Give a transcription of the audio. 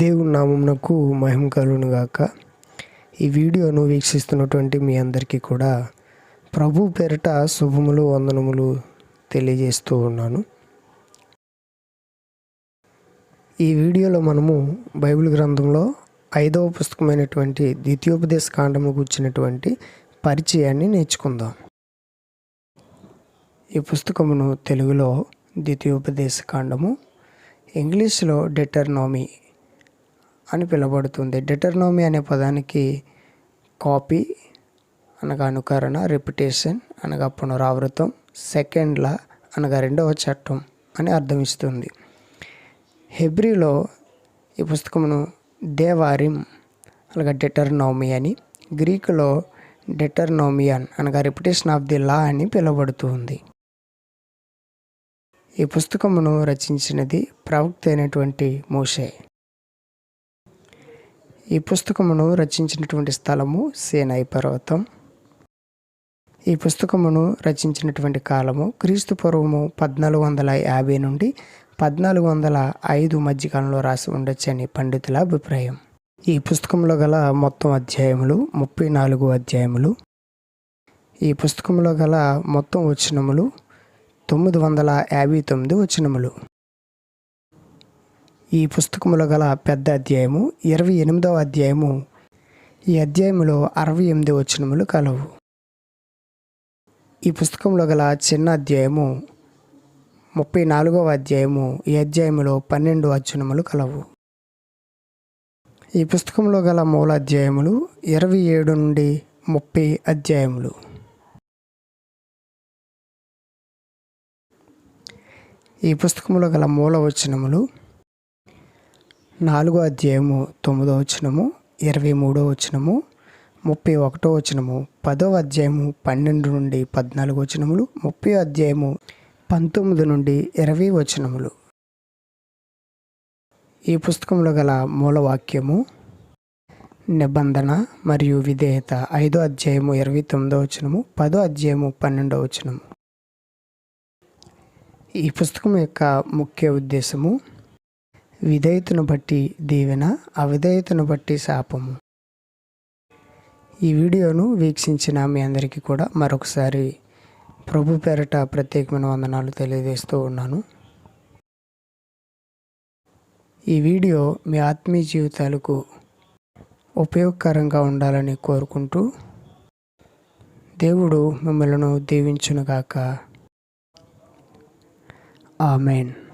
దేవుని నామమునకు మహిమ కలుగునుగాక ఈ వీడియోను వీక్షిస్తున్నటువంటి మీ అందరికీ కూడా ప్రభు పేరిట శుభములు వందనములు తెలియజేస్తూ ఉన్నాను. ఈ వీడియోలో మనము బైబిల్ గ్రంథంలో ఐదవ పుస్తకమైనటువంటి ద్వితీయోపదేశ కాండము కూర్చున్నటువంటి పరిచయాన్ని నేర్చుకుందాం. ఈ పుస్తకమును తెలుగులో ద్వితీయోపదేశ కాండము ఇంగ్లీష్లో డెటర్నామీ అని పిలువబడుతుంది. డిటర్నోమీ అనే పదానికి కాపీ అనగా అనుకరణ రెప్యుటేషన్ అనగా పునరావృతం సెకండ్ల అనగా రెండవ చట్టం అని అర్థం ఇస్తుంది. హెబ్రిలో ఈ పుస్తకమును దేవారిం అనగా డెటర్నోమీ అని గ్రీకులో డెటర్నోమియన్ అనగా రెప్యుటేషన్ ఆఫ్ ది లా అని పిలువబడుతుంది. ఈ పుస్తకమును రచించినది ప్రవక్త అయినటువంటి మోషే. ఈ పుస్తకమును రచించినటువంటి స్థలము సేనాయి పర్వతం. ఈ పుస్తకమును రచించినటువంటి కాలము క్రీస్తు పూర్వము పద్నాలుగు వందల యాభై నుండి పద్నాలుగు వందల ఐదు మధ్యకాలంలో రాసి ఉండొచ్చని పండితుల అభిప్రాయం. ఈ పుస్తకంలో గల మొత్తం అధ్యాయములు ముప్పై నాలుగు అధ్యాయములు ఈ పుస్తకంలో గల మొత్తం వచనములు తొమ్మిది వందల యాభై తొమ్మిది వచనములు. ఈ పుస్తకములో గల పెద్ద అధ్యాయము ఇరవై ఎనిమిదవ అధ్యాయము. ఈ అధ్యాయములో అరవై ఎనిమిది వచనములు కలవు. ఈ పుస్తకంలో గల చిన్న అధ్యాయము ముప్పై నాలుగవ అధ్యాయము ఈ అధ్యాయములో పన్నెండు వచనములు కలవు. ఈ పుస్తకంలో గల మూల అధ్యాయములు ఇరవై ఏడు నుండి ముప్పై అధ్యాయములు. ఈ పుస్తకంలో గల మూల వచనములు నాలుగో అధ్యాయము తొమ్మిదో వచనము ఇరవై మూడో వచనము ముప్పై ఒకటో వచనము పదో అధ్యాయము పన్నెండు నుండి పద్నాలుగు వచనములు ముప్పై అధ్యాయము పంతొమ్మిది నుండి ఇరవై వచనములు. ఈ పుస్తకంలో గల మూలవాక్యము నిబంధన మరియు విధేయత ఐదో అధ్యాయము ఇరవై తొమ్మిదో వచనము పదో అధ్యాయము పన్నెండో వచనము. ఈ పుస్తకం యొక్క ముఖ్య ఉద్దేశము విధేయతను బట్టి దీవెన అవిధేయతను బట్టి శాపము. ఈ వీడియోను వీక్షించిన మీ అందరికీ కూడా మరొకసారి ప్రభు పేరట ప్రత్యేకమైన వందనాలు తెలియజేస్తూ ఉన్నాను. ఈ వీడియో మీ ఆత్మీయ జీవితాలకు ఉపయోగకరంగా ఉండాలని కోరుకుంటూ దేవుడు మిమ్మల్ని దీవించునుగాక. ఆమెన్.